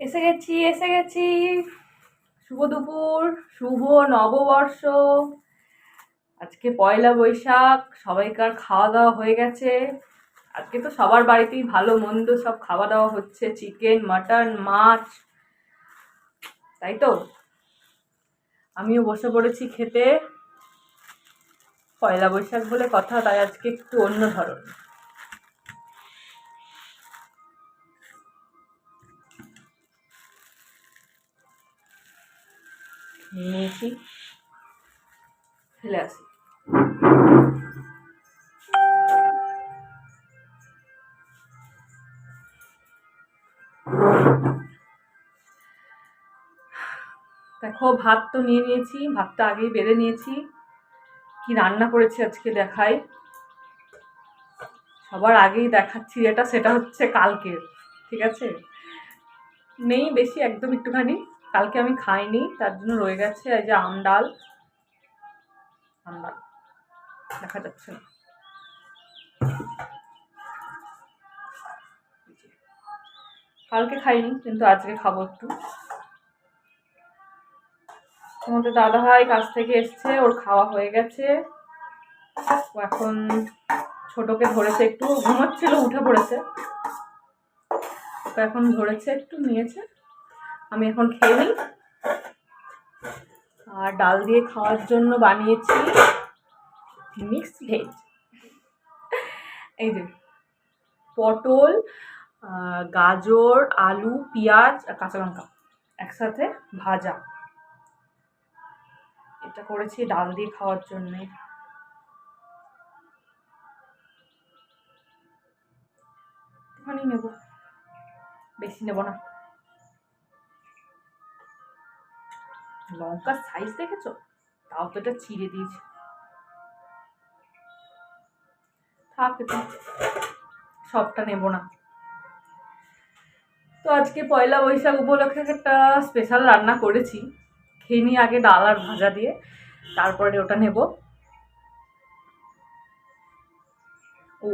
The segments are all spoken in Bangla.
এসে গেছি এসে গেছি। শুভ দুপুর, শুভ নববর্ষ। আজকে পয়লা বৈশাখ, সবাইকার খাওয়া দাওয়া হয়ে গেছে। আজকে তো সবার বাড়িতেই ভালো মন্দ সব খাওয়া দাওয়া হচ্ছে, চিকেন, মাটন, মাছ। তাই তো? আমিও বসে পড়েছি খেতে। পয়লা বৈশাখ বলে কথা, তাই আজকে একটু অন্য ধরন নিয়েছি ফেলে আসি। দেখো, ভাত তো নিয়ে নিয়েছি, ভাতটা আগেই বেড়ে নিয়েছি। কি রান্না করেছি আজকে দেখাই। সবার আগেই দেখাচ্ছি এটা সেটা হচ্ছে কালকের, ঠিক আছে? নেই বেশি, একদম একটুখানি। কালকে আমি খাইনি, তার জন্য রয়ে গেছে এই যে আম ডাল। আম ডাল, দেখা যাচ্ছে না। কালকে খাইনি, কিন্তু আজকে খাব একটু। তোমাদের দাদা ভাই কাছ থেকে এসছে, ওর খাওয়া হয়ে গেছে। ও এখন ছোটকে ধরেছে একটু, ঘুমাচ্ছিল, উঠে পড়েছে। ওকে এখন ধরেছে, একটু নিয়েছে। আমি এখন খেয়ে নিই। আর ডাল দিয়ে খাওয়ার জন্য বানিয়েছি মিক্স ভেজ এই যে, পটল গাজর, আলু, পেঁয়াজ আর কাঁচা লঙ্কা একসাথে ভাজা। এটা করেছি ডাল দিয়ে খাওয়ার জন্যে। নেব। বেশি নেব না। লঙ্কার সাইজ দেখেছ? তাও তো এটা ছিঁড়ে দিয়েছে। থাক সবটা নেব না। তো আজকে পয়লা বৈশাখ উপলক্ষে একটা স্পেশাল রান্না করেছি। খেয়ে আগে ডাল আর ভাজা দিয়ে তারপরে ওটা নেব। ও,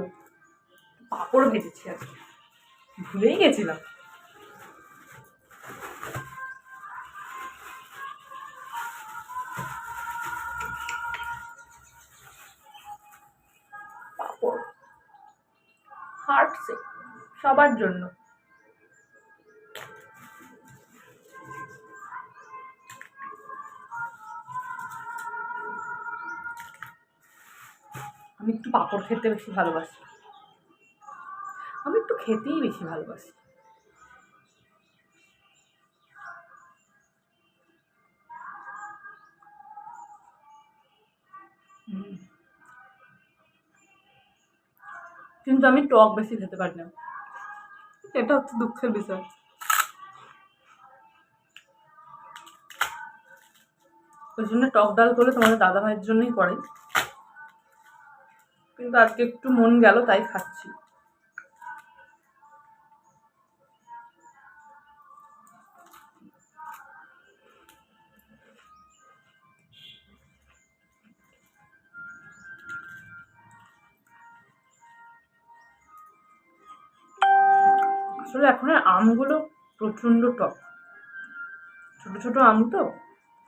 পাঁপড় ভেজেছি আজকে। ভুলেই গেছিলাম। শেক সবার জন্য। আমি একটু পাঁপড় খেতে বেশি ভালোবাসি। আমি একটু খেতেই বেশি ভালোবাসি। কিন্তু আমি টক বেশি খেতে পারি না। এটা হচ্ছে দুঃখের বিষয়। ওই জন্য টক ডাল করলে তোমাদের দাদা ভাইয়ের জন্যই করে কিন্তু আজকে একটু মন গেল, তাই খাচ্ছি। আসলে এখন আমগুলো প্রচণ্ড টক। ছোট ছোট আম তো,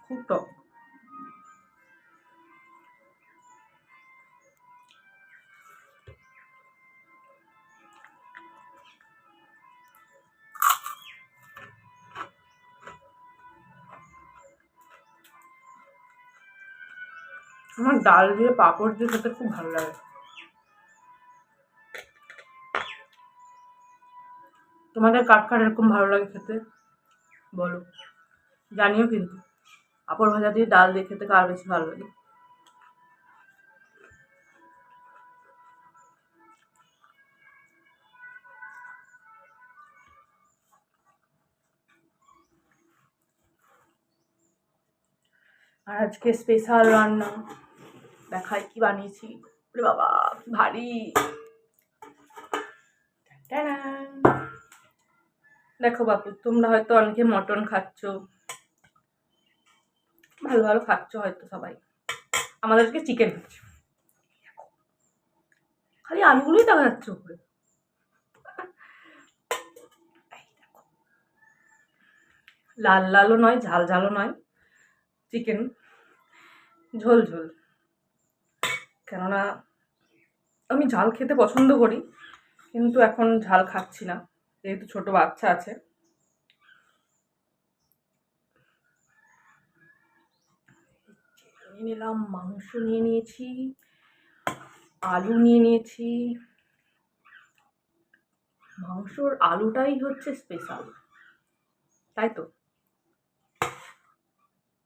খুব টক। আমার ডাল দিয়ে পাঁপড় দিয়ে খেতে খুব ভালো লাগে। তোমাদের কার এরকম ভালো লাগে খেতে? বলো। জানিও কিন্তু। পাঁপড় ভাজা দিয়ে ডাল দিয়ে খেতে কার বেশি ভালো লাগে? আর আজকে স্পেশাল রান্না। দেখাই কি বানিয়েছি। বাবা ভারী। টাটান। দেখো বাপু, তোমরা হয়তো অনেকে মটন খাচ্ছ। ভালো ভালো খাচ্ছ হয়তো সবাই। আমাদেরকে চিকেন হচ্ছে খালি আলুগুলোই দেখা যাচ্ছে উপরে। লাল লালও নয়, ঝাল ঝালও নয় চিকেন ঝোল ঝোল। কেননা, আমি ঝাল খেতে পছন্দ করি, কিন্তু এখন ঝাল খাচ্ছি না। যেহেতু ছোট বাচ্চা আছে। নিলাম, মাংস নিয়ে নিয়েছি, আলু নিয়ে নিয়েছি। মাংসর আলুটাই হচ্ছে স্পেশাল তাই তো?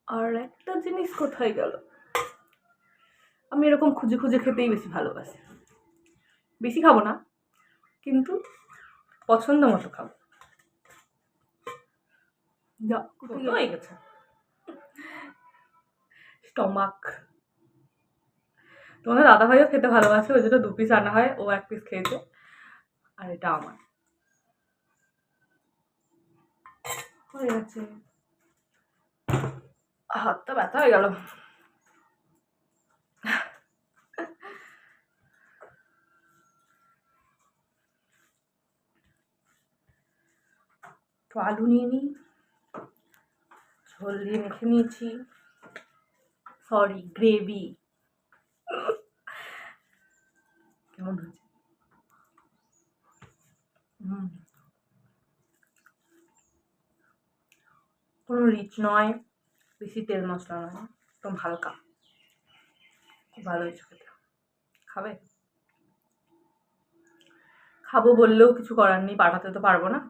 আর একটা জিনিস কোথায় গেল? আমি এরকম খুঁজে খুঁজে খেতেই বেশি ভালোবাসি। বেশি খাব না, কিন্তু পছন্দ মতো খাব। হয়ে গেছে? স্টমাক। তোমাদের দাদাভাইও খেতে ভালোবাসে ওই জন্য দু পিস আনা হয় ও এক পিস খেয়েছে আর এটা আমার। হয়ে গেছে। হাতটা ব্যথা হয়ে গেল। একটু আলু নিয়ে নিই। ঝোল দিয়ে মেখে নিয়েছি। সরি গ্রেভি কেমন হয়েছে? কোনো রিচ নয়, বেশি তেল মশলা নয়, একদম হালকা। খুব ভালো হয়েছে খেতে। খাবে? খাব বললেও কিছু করার নেই পাঠাতে তো পারব না।